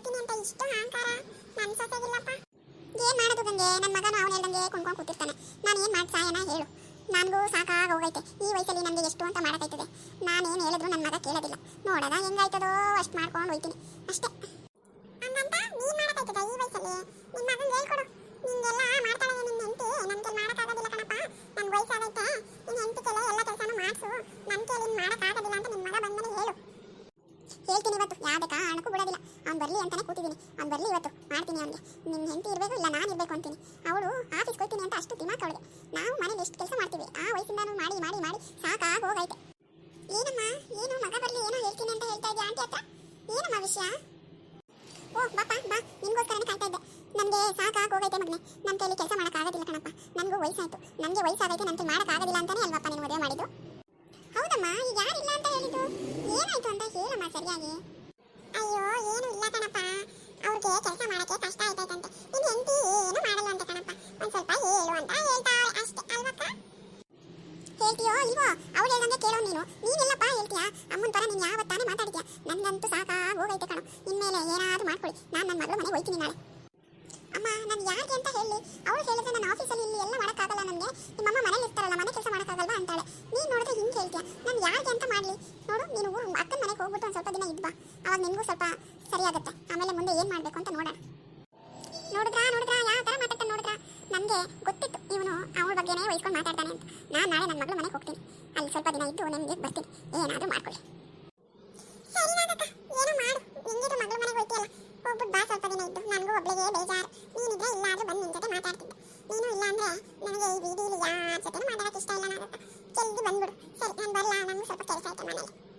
ಕೊಡ್ತೀನಿ ಅಂತ ಇಷ್ಟು ಅಹಂಕಾರ? ನನ್ನ ಸೊಸೆಗಿಲ್ಲಪ್ಪ. ಏನ್ ಮಾಡೋದು ಗಂಗೆ? ನನ್ನ ಮಗನ ಅವನು ಹೇಳ್ದಂಗೆ ಕುಣ್ಕೊಂಡು ಕೂತಿರ್ತಾನೆ. ನಾನು ಏನು ಮಾಡಿ ಸಾಯನ ಹೇಳು. ನನಗೂ ಸಾಕಾಗೋಗೈತೆ ಈ ವಯಸ್ಸಲ್ಲಿ ನನಗೆ ಎಷ್ಟು ಅಂತ ಮಾಡೋಕ್ಕೈತದೆ ನಾನೇನು ಹೇಳಿದ್ರು ನನ್ನ ಮಗ ಕೇಳೋದಿಲ್ಲ. ನೋಡೋದ ಹೆಂಗಾಯ್ತದೋ ಅಷ್ಟು ಮಾಡ್ಕೊಂಡು ಹೋಯ್ತೀನಿ. ಅಷ್ಟೇ. ಹಂಗಂತ ನೀನು ಮಾಡೋಕ್ಕೈತದೆ ಈ ವಯಸ್ಸಲ್ಲಿ? ನಿನ್ನ ಮಗನ ಹೇಳ್ಕೊಡು. ನಿಂಗೆಲ್ಲ ಮಾಡ್ತಾಳೆ ನಿನ್ನ ಹೆಂಡತಿ. ನನಗೆ ಮಾಡೋಕ್ಕಾಗೋದಿಲ್ಲ ಕಣಪ್ಪ. ನನ್ನ ವಯಸ್ಸಾಗೈತೆ. ನಿನ್ನ ಹೆಂಡತಿ ಕೆಲ ಎಲ್ಲ ಕೆಲಸನೂ ಮಾಡಿಸು. ನನ್ನ ಕೇಳಿ ಮಾಡೋಕ್ಕಾಗೋದಿಲ್ಲ ಅಂತ ಯಾವುದೇ ಕಾರಣಕ್ಕೂ ಬಿಡೋದಿಲ್ಲ. ಅವ್ನು ಬರಲಿ ಅಂತಾನೆ ಕೂತಿದ್ದೀನಿ. ಅವ್ನು ಬರಲಿ ಇವತ್ತು. ಮಾಡ್ತೀನಿ ಅವನಿಗೆ. ನಿನ್ನ ಹೆಂಡತಿ ಇರಬೇಕು ಇಲ್ಲ ನಾನು ಇರಬೇಕು ಅಂತೀನಿ. ಅವಳು ಆಫೀಸ್ಗೆ ಹೋಗ್ತೀನಿ ಅಂತ ಅಷ್ಟು ದಿಮಾಕ್ ಅವಳಿಗೆ. ನಾವು ಮನೇಲಿ ಎಷ್ಟು ಕೆಲಸ ಮಾಡ್ತೀವಿ, ಆ ವಯಸ್ಸಿಂದಾನು ಮಾಡಿ ಮಾಡಿ ಮಾಡಿ ಸಾಕಾಗಿ ಹೋಗೈತೆ ಏನಮ್ಮ? ಏನು ಮಗ ಬರಲಿ ಏನೋ ಹೇಳ್ತೀನಿ ಅಂತ ಹೇಳ್ತಾ ಇದೆಯಾ ಆಂಟಿ ಹತ್ರ? ಏನಮ್ಮ ವಿಷಯ? ಓ ಬಾಪ ಬಾ ನಿಮಗೋಸ್ಕರನೇ ಕಾಯ್ತಾ ಇದ್ದೆ. ನನಗೆ ಸಾಕಾಗಿ ಹೋಗೈತೆ ಮಗನೆ. ನನ್ನ ಕೈಲಿ ಕೆಲಸ ಮಾಡೋಕ್ಕಾಗೋದಿಲ್ಲ ಕಣಪ್ಪ. ನನಗೂ ವಯಸ್ಸಾಯಿತು. ನನಗೆ ವಯಸ್ಸಾಗೈತೆ ನನ್ನ ಮಾಡೋಕ್ಕಾಗೋದಿಲ್ಲ ಅಂತಾನೆ ಅಲ್ವಪ್ಪ ನೀನು ಮದುವೆ ಮಾಡಿದ್ದು? ಹೌದಮ್ಮ, ಈಗ ಯಾರಿಲ್ಲ ಅಂತ ಹೇಳಿದ್ದು? ಏನಾಯ್ತು ಅಂತ ಹೇಳಮ್ಮ ಸರಿಯಾಗಿ? ಅಯ್ಯೋ, ಏನು ಇಲ್ಲ ಕಣಪ್ಪ. ಅವ್ರಿಗೆ ಕೆಲಸ ಮಾಡಕ್ಕೆ ಕಷ್ಟ ಆಯ್ತೈತಂತೆ. ನಿನ್ ಹೆಂಡತಿ ಏನು ಮಾಡಲ್ಲ ಅಂತ ಕಣಪ್ಪ. ಒಂದ್ ಸ್ವಲ್ಪ ಹೇಳು ಅಂತ ಹೇಳ್ತಾಳೆ ಅಷ್ಟೇ ಅಲ್ವಕ್ಕ ಹೇಳ್ತೀಯೋ ಇಲ್ವೋ? ಅವಳು ಹೇಳ್ದಂಗೆ ಕೇಳೋ ನೀನು. ನೀನೆಲ್ಲಪ್ಪ ಹೇಳ್ತೀಯಾ? ಅಮ್ಮನ ಪರ ನೀನು ಯಾವತ್ತಾನೆ ಮಾತಾಡ್ತೀಯಾ? ನನಗಂತೂ ಸಾಕಾಗಿ ಹೋಗೈತೆ ಕಣೋ. ಇನ್ಮೇಲೆ ಏನಾದರೂ ಮಾಡ್ಕೊಳ್ಳಿ. ನಾನು ನನ್ನ ಮಗಳು ಮನೆಗೆ ಹೋಯ್ತೀನಿ ನಾಳೆ. ಅಮ್ಮ, ನಾನು ಯಾರಿಗೆ ಅಂತ ಹೇಳಿ. ಅವಳು ಹೇಳಿದ್ರೆ ನನ್ನ ಆಫೀಸಲ್ಲಿ ಹೋಗ್ಬಿಟ್ಟು ಒಂದು ಸ್ವಲ್ಪ ದಿನ ಇದ್ಬಾ ಅವಾಗ ನಿನಗೂ ಸ್ವಲ್ಪ ಸರಿ ಆಗುತ್ತೆ ಆಮೇಲೆ ಮುಂದೆ ಏನು ಮಾಡಬೇಕು ಅಂತ ನೋಡೋಣ. ನೋಡಿದ್ರಾ ನೋಡಿದ್ರಾ? ಯಾವ ಥರ ಮಾತಾಡ್ತಾನೆ ನೋಡಿದ್ರಾ? ನನಗೆ ಗೊತ್ತಿತ್ತು. ಇವನು ಅವಳ ಬಗ್ಗೆನೇ ವಹಿಸ್ಕೊಂಡು ಮಾತಾಡ್ತಾನೆ ಅಂತ. ನಾನು ನಾಳೆ ನನ್ನ ಮಗಳು ಮನೆಗೆ ಹೋಗ್ತೀನಿ. ಅಲ್ಲಿ ಸ್ವಲ್ಪ ದಿನ ಇದ್ದು ನಿಮಗೆ ಬರ್ತೀನಿ. ಏನಾದರೂ ಮಾಡ್ಕೊಳ್ಳಿ. ಸರಿ ಏನೋ ಮಾಡು. ನಿಂಗಿದು ಮಗಳ ಮನೆಗೆ ಹೋಯ್ತಿಯಲ್ಲ. ಹೋಗ್ಬಿಟ್ಟು ಬಾ ಸ್ವಲ್ಪ ದಿನ ಇದ್ದು. ನನಗೂ ಒಬ್ಳಿಗೆ ಬೇಜಾರು. ನೀನಿದ್ರೆ ಇಲ್ಲ ಆದ್ರೂ ಬಂದು ನಿನ್ ಜೊತೆ ನೀನು ಇಲ್ಲ ನನಗೆ ಈ ಬೀದಿಲಿ ಯಾರ ಜೊತೆ ಮಾತಾಡಕ್ಕೆ ಇಷ್ಟ ಇಲ್ಲ ನಾಗಕ್ಕ ಜಲ್ದಿ ಬಂದ್ಬಿಡು. ಸರಿ, ನಾನು ಬರಲ್ಲ ನನಗೂ ಸ್ವಲ್ಪ ಕೆಲಸ ಆಯ್ತು ಮನೇಲಿ.